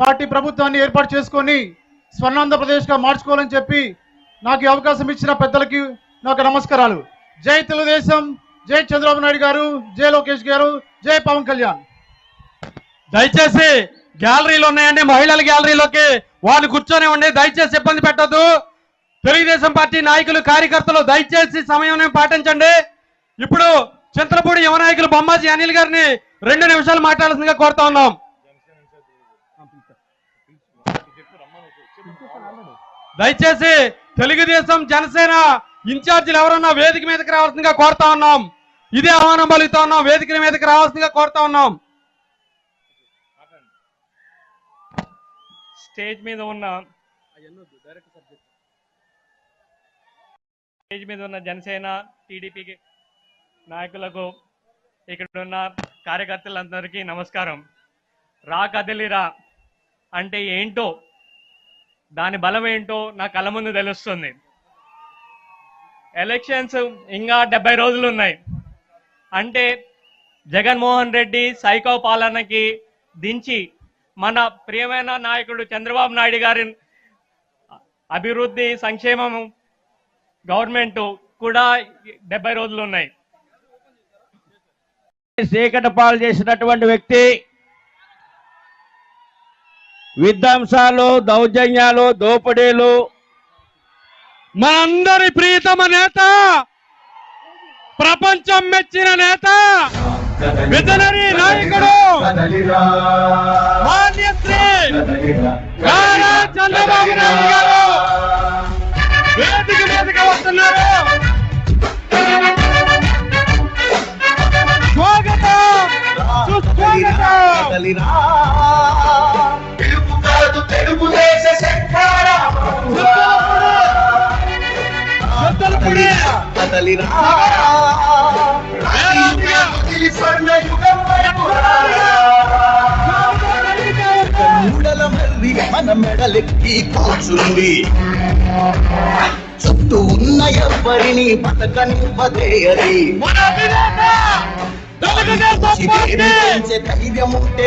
Party ప్రభుత్వాన్ని ఏర్పాటు చేసుకొని స్వర్ణాంధ్రప్రదేశ్గా మార్చుకోవాలని చెప్పి నాకు అవకాశం ఇచ్చిన పెద్దలకి నాకు నమస్కారాలు. జై తెలుగుదేశం జై చంద్రబాబు నాయుడు గారు జై లోకేష్ గారు జై పవన్ కళ్యాణ్. దయచేసి గ్యాలరీలు ఉన్నాయండి మహిళల గ్యాలరీలోకి వాళ్ళు కూర్చొని ఉండి దయచేసి ఇబ్బంది పెట్టద్దు. తెలుగుదేశం పార్టీ నాయకులు కార్యకర్తలు దయచేసి సమయం పాటించండి. ఇప్పుడు చింతలపూడి యువనాయకులు బొమ్మాజీ అనిల్ గారిని రెండు నిమిషాలు మాట్లాడాల్సిందిగా కోరుతా ఉన్నాం. దయచేసి తెలుగుదేశం జనసేన ఇన్ఛార్జీలు ఎవరన్నా వేదిక మీదకి రావాల్సిందిగా కోరుతా ఉన్నాం. ఇదే ఆహ్వానం పలుకుతా ఉన్నాం. వేదిక మీదకి రావాల్సిందిగా కోరుతా ఉన్నాం. స్టేజ్ మీద ఉన్న స్టేజ్ మీద ఉన్న జనసేన టీడీపీ నాయకులకు ఇక్కడ ఉన్న కార్యకర్తలందరికీ నమస్కారం. రా కదిలిరా అంటే ఏంటో దాని బలం ఏంటో నా కళ్ళ ముందు తెలుస్తుంది. ఎలక్షన్స్ ఇంకా డెబ్బై రోజులు ఉన్నాయి. అంటే జగన్మోహన్ రెడ్డి సైకో పాలనకి దించి మన ప్రియమైన నాయకుడు చంద్రబాబు నాయుడు గారి అభివృద్ధి సంక్షేమం గవర్నమెంట్ కూడా డెబ్బై రోజులు ఉన్నాయి. చీకటి పాలు చేసినటువంటి వ్యక్తి విధ్వంసాలు దౌర్జన్యాలు దోపిడీలు. మనందరి ప్రీతమ నేత ప్రపంచం మెచ్చిన నేత విజనరీ నాయకుడు మాన్యశ్రీ నారా చంద్రబాబు నాయుడు గారు. వేదిక మీదకి వస్తున్నారు. స్వాగతం సుస్వాగతం. కూర్చుంది చుట్టూ ఉన్న ఎవరిని బతకనివ్వదే అది. ధైర్యం ఉంటే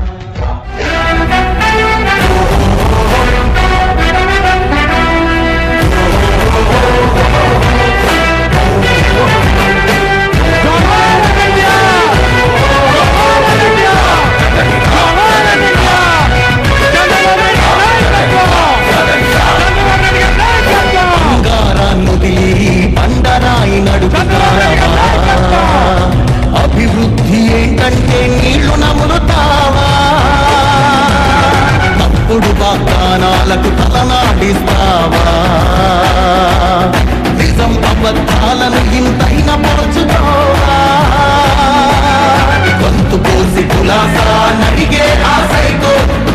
నడిగే ఆ సైకో.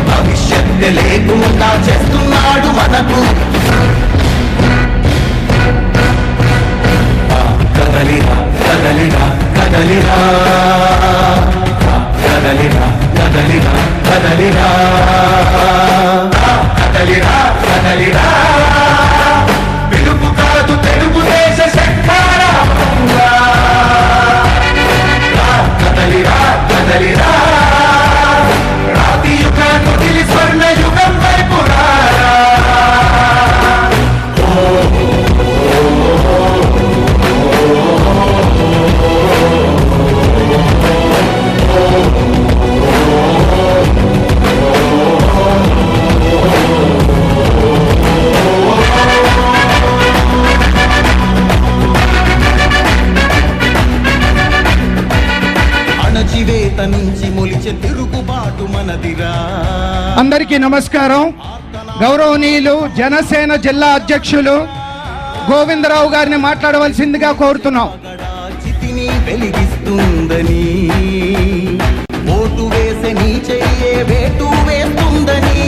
భవిష్యత్తు లేకుండా చేస్తున్నాడు మనకు. కదలిరా కదలిరా కదలిరా. కదలిరా కదలిరా కదలిరా. కదలిరా. నుంచి మొలిచే తిరుగుబాటు మనదిరా. అందరికీ నమస్కారం. గౌరవనీయులు జనసేన జిల్లా అధ్యక్షులు గోవిందరావు గారిని మాట్లాడవలసిందిగా కోరుతున్నాం. వెలిగిస్తుందని ఓటు వేసే నీ చెయ్యే వేటు వేస్తుందని.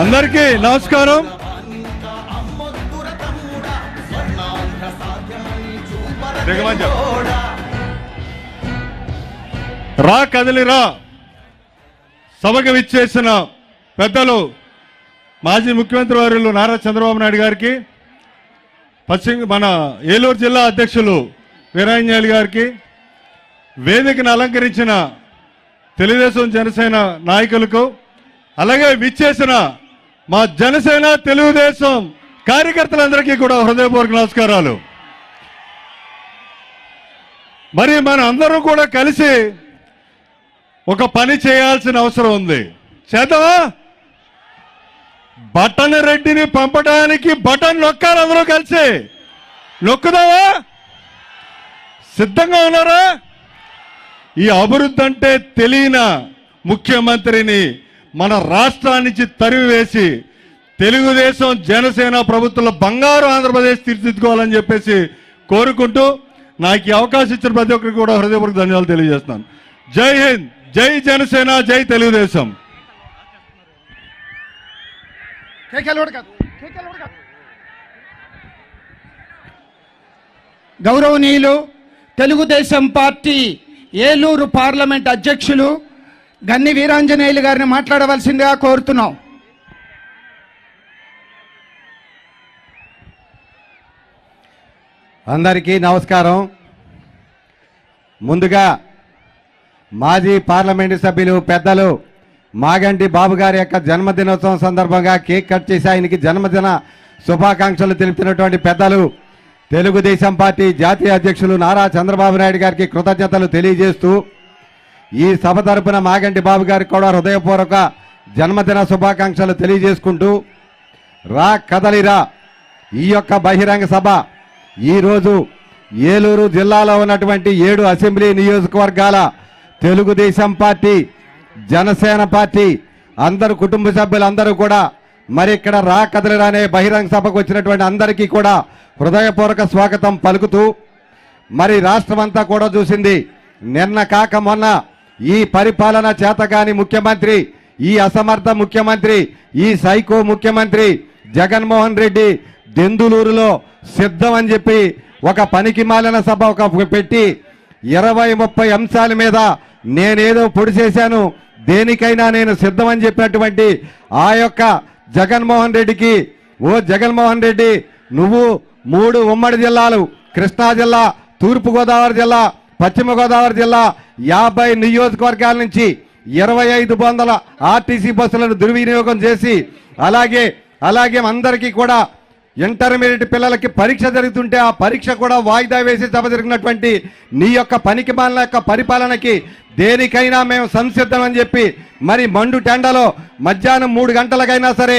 అందరికీ నమస్కారం. రా కదిలిరా సభకు విచ్చేసిన పెద్దలు మాజీ ముఖ్యమంత్రి వారు నారా చంద్రబాబు నాయుడు గారికి పశ్చిమ మన ఏలూరు జిల్లా అధ్యక్షులు వీరాంజలి గారికి వేదికను అలంకరించిన తెలుగుదేశం జనసేన నాయకులకు అలాగే విచ్చేసిన మా జనసేన తెలుగుదేశం కార్యకర్తలందరికీ కూడా హృదయపూర్వక నమస్కారాలు. మరి మన అందరం కూడా కలిసి ఒక పని చేయాల్సిన అవసరం ఉంది. చేద్దామా? బటన్ రెడ్డిని పంపడానికి బటన్ నొక్కాలి అందరూ కలిసి. నొక్కుదావా సిద్ధంగా ఉన్నారా? ఈ అభివృద్ధి అంటే తెలియన ముఖ్యమంత్రిని మన రాష్ట్రానికి తరిమివేసి తెలుగుదేశం జనసేన ప్రభుత్వంలో బంగారు ఆంధ్రప్రదేశ్ తీర్చిదిద్దుకోవాలని చెప్పేసి కోరుకుంటూ నాకు ఈ అవకాశం ఇచ్చిన ప్రతి ఒక్కరికి కూడా హృదయపూర్వక ధన్యవాదాలు తెలియజేస్తున్నాను. జై హింద్! జై జనసేన జై తెలుగుదేశం. గౌరవనీయులు తెలుగుదేశం పార్టీ ఏలూరు పార్లమెంట్ అధ్యక్షులు గన్ని వీరాంజనేయులు గారిని మాట్లాడవలసిందిగా కోరుతున్నాం. అందరికీ నమస్కారం. ముందుగా మాజీ పార్లమెంటు సభ్యులు పెద్దలు మాగంటి బాబు గారి యొక్క జన్మదినోత్సవం సందర్భంగా కేక్ కట్ చేసి ఆయనకి జన్మదిన శుభాకాంక్షలు తెలిపినటువంటి పెద్దలు తెలుగుదేశం పార్టీ జాతీయ అధ్యక్షులు నారా చంద్రబాబు నాయుడు గారికి కృతజ్ఞతలు తెలియజేస్తూ ఈ సభ తరపున మాగంటి బాబు గారికి కూడా హృదయపూర్వక జన్మదిన శుభాకాంక్షలు తెలియజేసుకుంటూ రా కదలిరా ఈ యొక్క బహిరంగ సభ ఈరోజు ఏలూరు జిల్లాలో ఉన్నటువంటి ఏడు అసెంబ్లీ నియోజకవర్గాల తెలుగుదేశం పార్టీ జనసేన పార్టీ అందరు కుటుంబ సభ్యులందరూ కూడా మరి ఇక్కడ రా కదలిరా బహిరంగ సభకు వచ్చినటువంటి అందరికీ కూడా హృదయపూర్వక స్వాగతం పలుకుతూ మరి రాష్ట్రమంతా కూడా చూసింది నిన్న కాక మొన్న ఈ పరిపాలన చేతగాని ముఖ్యమంత్రి ఈ అసమర్థ ముఖ్యమంత్రి ఈ సైకో ముఖ్యమంత్రి జగన్మోహన్ రెడ్డి దెందులూరులో సిద్ధం అని చెప్పి ఒక పనికి మాలిన సభ ఒక పెట్టి ఇరవై ముప్పై అంశాల మీద నేనేదో పొడి చేశాను దేనికైనా నేను సిద్ధమని చెప్పినటువంటి ఆ యొక్క జగన్మోహన్ రెడ్డికి ఓ జగన్మోహన్ రెడ్డి నువ్వు మూడు ఉమ్మడి జిల్లాలు కృష్ణా జిల్లా తూర్పుగోదావరి జిల్లా పశ్చిమ గోదావరి జిల్లా యాభై నియోజకవర్గాల నుంచి ఇరవై ఐదు వందల ఆర్టీసీ బస్సులను దుర్వినియోగం చేసి అలాగే అలాగే అందరికీ కూడా ఇంటర్మీడియట్ పిల్లలకి పరీక్ష జరుగుతుంటే ఆ పరీక్ష కూడా వాయిదా వేసి సభ జరిగినటువంటి నీ యొక్క పనికి మాలిన యొక్క పరిపాలనకి దేనికైనా మేము సంసిద్ధం అని చెప్పి మరి మండు టెండలో మధ్యాహ్నం మూడు గంటలకైనా సరే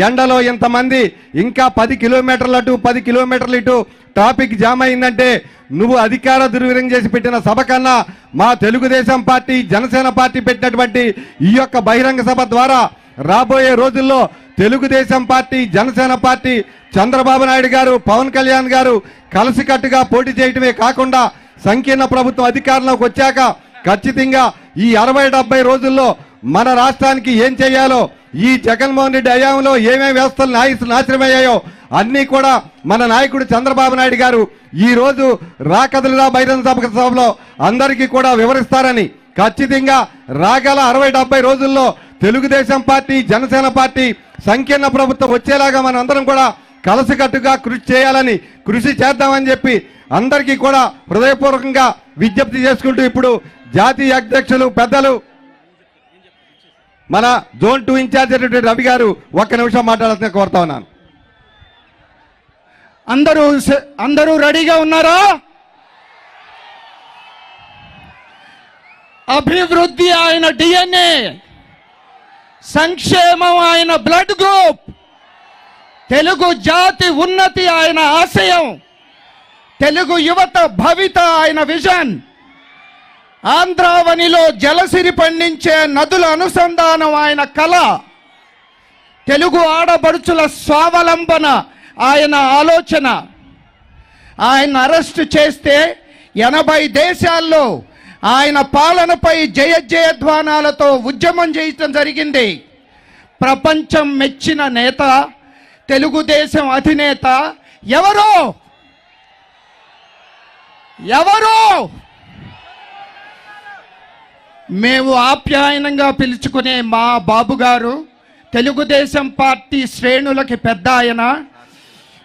ఎండలో ఇంతమంది ఇంకా పది కిలోమీటర్ల అటు పది కిలోమీటర్లు ఇటు ట్రాఫిక్ జామ్ అయిందంటే నువ్వు అధికార దుర్వినియోగం చేసి పెట్టిన సభ కన్నా మా తెలుగుదేశం పార్టీ జనసేన పార్టీ పెట్టినటువంటి ఈ యొక్క బహిరంగ సభ ద్వారా రాబోయే రోజుల్లో తెలుగుదేశం పార్టీ జనసేన పార్టీ చంద్రబాబు నాయుడు గారు పవన్ కళ్యాణ్ గారు కలిసికట్టుగా పోటీ చేయటమే కాకుండా సంకీర్ణ ప్రభుత్వం అధికారంలోకి వచ్చాక ఖచ్చితంగా ఈ అరవై డెబ్బై రోజుల్లో మన రాష్ట్రానికి ఏం చేయాలో ఈ జగన్మోహన్ రెడ్డి హయాంలో ఏమేమి వ్యవస్థలు నాయ- నాశనమయ్యాయో అన్నీ కూడా మన నాయకుడు చంద్రబాబు నాయుడు గారు ఈ రోజు రాకదలిరా బహిరంగ సభ సభలో అందరికీ కూడా వివరిస్తారని. ఖచ్చితంగా రాగల అరవై డెబ్బై రోజుల్లో తెలుగుదేశం పార్టీ జనసేన పార్టీ సంకీర్ణ ప్రభుత్వం వచ్చేలాగా మన అందరం కూడా కలసికట్టుగా కృషి చేయాలని కృషి చేద్దామని చెప్పి అందరికీ కూడా హృదయపూర్వకంగా విజ్ఞప్తి చేసుకుంటూ ఇప్పుడు జాతీయ అధ్యక్షులు పెద్దలు మన జోన్ టూ ఇన్ఛార్జ్ అయినటువంటి రవి గారు ఒక్క నిమిషం మాట్లాడాల్సిన కోరుతా ఉన్నాను. అందరూ అందరూ రెడీగా ఉన్నారా? అభివృద్ధి ఆయన డిఎన్ఏ సంక్షేమం ఆయన బ్లడ్ గ్రూప్ తెలుగు జాతి ఉన్నతి ఆయన ఆశయం తెలుగు యువత భవిత ఆయన విజన్. ఆంధ్రావనిలో జలసిరి పండించే నదుల అనుసంధానం ఆయన కళ. తెలుగు ఆడబడుచుల స్వావలంబన ఆయన ఆలోచన. ఆయన అరెస్ట్ చేస్తే ఎనభై దేశాల్లో ఆయన పాలనపై జయజయధ్వానాలతో ఉద్యమం చేయటం జరిగింది. ప్రపంచం మెచ్చిన నేత తెలుగుదేశం అధినేత ఎవరు? ఎవరు? మేము ఆప్యాయనంగా పిలుచుకునే మా బాబు గారు తెలుగుదేశం పార్టీ శ్రేణులకి పెద్ద ఆయన.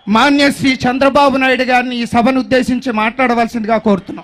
మాన్య శ్రీ చంద్రబాబు నాయుడు గారిని ఈ సభను ఉద్దేశించి మాట్లాడవలసిందిగా కోరుతున్నాం.